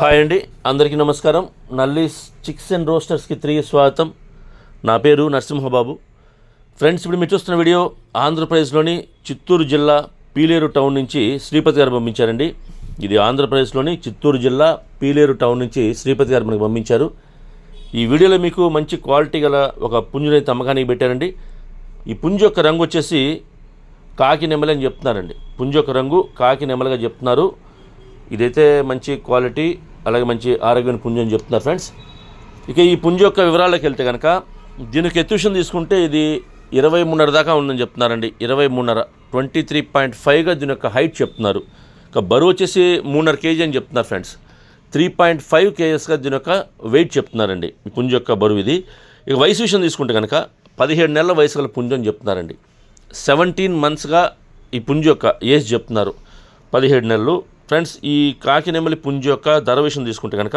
Hi అండి అందరికీ నమస్కారం. నల్లీస్ చిక్స్ అండ్ రోస్టర్స్కి తిరిగి స్వాగతం. నా పేరు నరసింహబాబు. ఫ్రెండ్స్ ఇప్పుడు మీరు చూస్తున్న వీడియో ఆంధ్రప్రదేశ్లోని చిత్తూరు జిల్లా పీలేరు టౌన్ నుంచి శ్రీపతి గారు పంపించారండి. ఇది ఆంధ్రప్రదేశ్లోని చిత్తూరు జిల్లా పీలేరు టౌన్ నుంచి శ్రీపతి గారు మనకు పంపించారు. ఈ వీడియోలో మీకు మంచి క్వాలిటీ గల ఒక పుంజునైతే అమ్మకానికి పెట్టారండి. ఈ పుంజు యొక్క రంగు వచ్చేసి కాకి నెమలి అని చెప్తున్నారండి. పుంజు యొక్క రంగు కాకి నెమలిగా చెప్తున్నారు. ఇదైతే మంచి క్వాలిటీ అలాగే మంచి ఆరోగ్యమైన పుంజు అని చెప్తున్నారు ఫ్రెండ్స్. ఇక ఈ పుంజు యొక్క వివరాలకు వెళ్తే కనుక దీనికి ఎత్తుషన్ తీసుకుంటే ఇది ఇరవై మూడున్నర దాకా ఉందని చెప్తున్నారండి. ఇరవై మూడున్నర ట్వంటీ త్రీ పాయింట్ ఫైవ్గా దీని యొక్క హైట్ చెప్తున్నారు. ఇక బరువు వచ్చేసి మూడున్నర కేజీ అని చెప్తున్నారు ఫ్రెండ్స్. త్రీ పాయింట్ ఫైవ్ కేజెస్గా దీని యొక్క వెయిట్ చెప్తున్నారండి. ఈ పుంజు యొక్క బరువు ఇది. ఇక వయసు విషయం తీసుకుంటే కనుక పదిహేడు నెలల వయసు గల పుంజు అని చెప్తున్నారండి. సెవెంటీన్ మంత్స్గా ఈ పుంజు యొక్క ఏజ్ చెప్తున్నారు. పదిహేడు నెలలు. ఫ్రెండ్స్ ఈ కాకినెమలి పుంజు యొక్క ధర విషయం తీసుకుంటే కనుక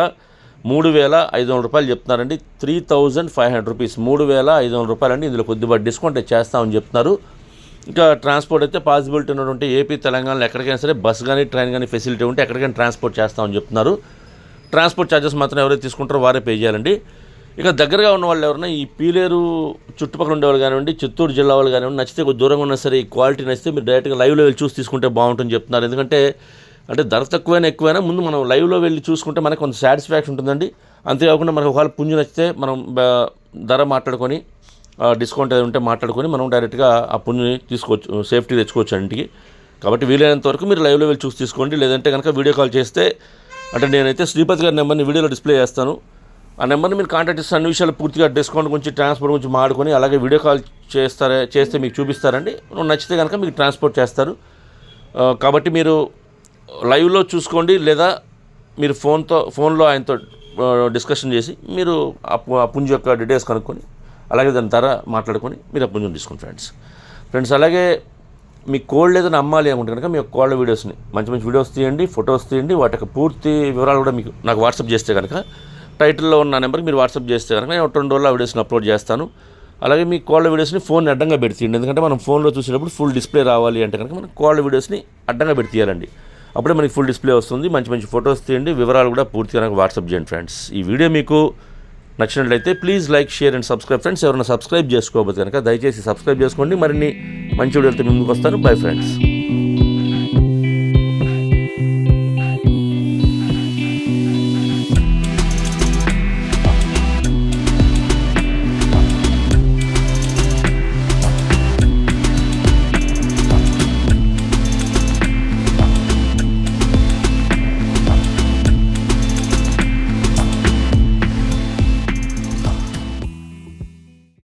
మూడు వేల ఐదు వందల రూపాయలు చెప్తున్నారండి. Three thousand five hundred rupees మూడు వేల ఐదు వందల రూపాయలు అండి. ఇందులో కొద్దిగా డిస్కౌంట్ చేస్తామని చెప్తున్నారు. ఇంకా ట్రాన్స్పోర్ట్ అయితే పాసిబిలిటీ ఉన్నటువంటి ఏపీ తెలంగాణలో ఎక్కడికైనా సరే బస్ కానీ ట్రైన్ కానీ ఫెసిలిటీ ఉంటే ఎక్కడికైనా ట్రాన్స్పోర్ట్ చేస్తామని చెప్తున్నారు. ట్రాన్స్పోర్ట్ ఛార్జెస్ మాత్రం ఎవరైతే తీసుకుంటారో వారే పే చేయాలండి. ఇక దగ్గరగా ఉన్న వాళ్ళు ఎవరైనా ఈ పీలేరు చుట్టుపక్కల ఉండేవాళ్ళు కానివ్వండి చిత్తూరు జిల్లా వాళ్ళు కానివ్వండి నచ్చితే కొద్ది దూరంగా ఉన్నా సరే ఈ క్వాలిటీ నచ్చితే మీరు డైరెక్ట్గా లైవ్లో వెళ్ళి చూసి తీసుకుంటే బాగుంటుంది చెప్తున్నారు. ఎందుకంటే అంటే ధర తక్కువైనా ఎక్కువైనా ముందు మనం లైవ్లో వెళ్ళి చూసుకుంటే మనకు కొంత సాటిస్ఫాక్షన్ ఉంటుందండి. అంతేకాకుండా మనకు ఒకవేళ పుంజు నచ్చితే మనం ధర మాట్లాడుకొని డిస్కౌంట్ ఏది ఉంటే మాట్లాడుకొని మనం డైరెక్ట్గా ఆ పుంజుని తీసుకోవచ్చు సేఫ్టీ తెచ్చుకోవచ్చు ఇంటికి కాబట్టి వీలైనంత వరకు మీరు లైవ్లో వెళ్ళి చూసి తీసుకోండి. లేదంటే కనుక వీడియో కాల్ చేస్తే అంటే నేనైతే శ్రీపతి గారి నెంబర్ని వీడియోలో డిస్ప్లే చేస్తాను. ఆ నెంబర్ని మీరు కాంటాక్ట్ చేస్తే అన్ని విషయాలు పూర్తిగా డిస్కౌంట్ గురించి ట్రాన్స్పోర్ట్ గురించి మాడుకొని అలాగే వీడియో కాల్ చేస్తారా చేస్తే మీకు చూపిస్తారండి. నచ్చితే కనుక మీకు ట్రాన్స్పోర్ట్ చేస్తారు. కాబట్టి మీరు లైవ్లో చూసుకోండి లేదా మీరు ఫోన్తో ఫోన్లో ఆయనతో డిస్కషన్ చేసి మీరు ఆ ఆ పుంజు యొక్క డీటెయిల్స్ కనుక్కొని అలాగే దాని ధర మాట్లాడుకొని మీరు ఆ పుంజుని తీసుకోండి ఫ్రెండ్స్. ఫ్రెండ్స్ అలాగే మీ కోల్డ్ ఏదైనా అమ్మాలి అనుకుంటే కనుక మీ యొక్క కోళ్ళ వీడియోస్ని మంచి మంచి వీడియోస్ తీయండి ఫొటోస్ తీయండి వాటి యొక్క పూర్తి వివరాలు కూడా మీకు నాకు వాట్సాప్ చేస్తే కనుక టైటిల్లో ఉన్న నెంబర్కి మీరు వాట్సాప్ చేస్తే కనుక నేను రెండు రోజుల్లో ఆ వీడియోస్ని అప్లోడ్ చేస్తాను. అలాగే మీ కోళ్ళ వీడియోస్ని ఫోన్ అడ్డంగా పెడితీయండి. ఎందుకంటే మనం ఫోన్లో చూసేటప్పుడు ఫుల్ డిస్ప్లే రావాలి అంటే కనుక మనం కోళ్ళ వీడియోస్ని అడ్డంగా పెట్టి అప్పుడే మనకి ఫుల్ డిస్ప్లే వస్తుంది. మంచి మంచి ఫొటోస్ తీయండి. వివరాలు కూడా పూర్తిగా నాకు వాట్సాప్ చేయండి ఫ్రెండ్స్. ఈ వీడియో మీకు నచ్చినట్లయితే please like share and subscribe. Friends ఎవరైనా సబ్స్క్రైబ్ చేసుకోకపోతే కనుక దయచేసి సబ్స్క్రైబ్ చేసుకోండి. మరిన్ని మంచి వీడియోలతో ముందుకు వస్తాను. Bye friends.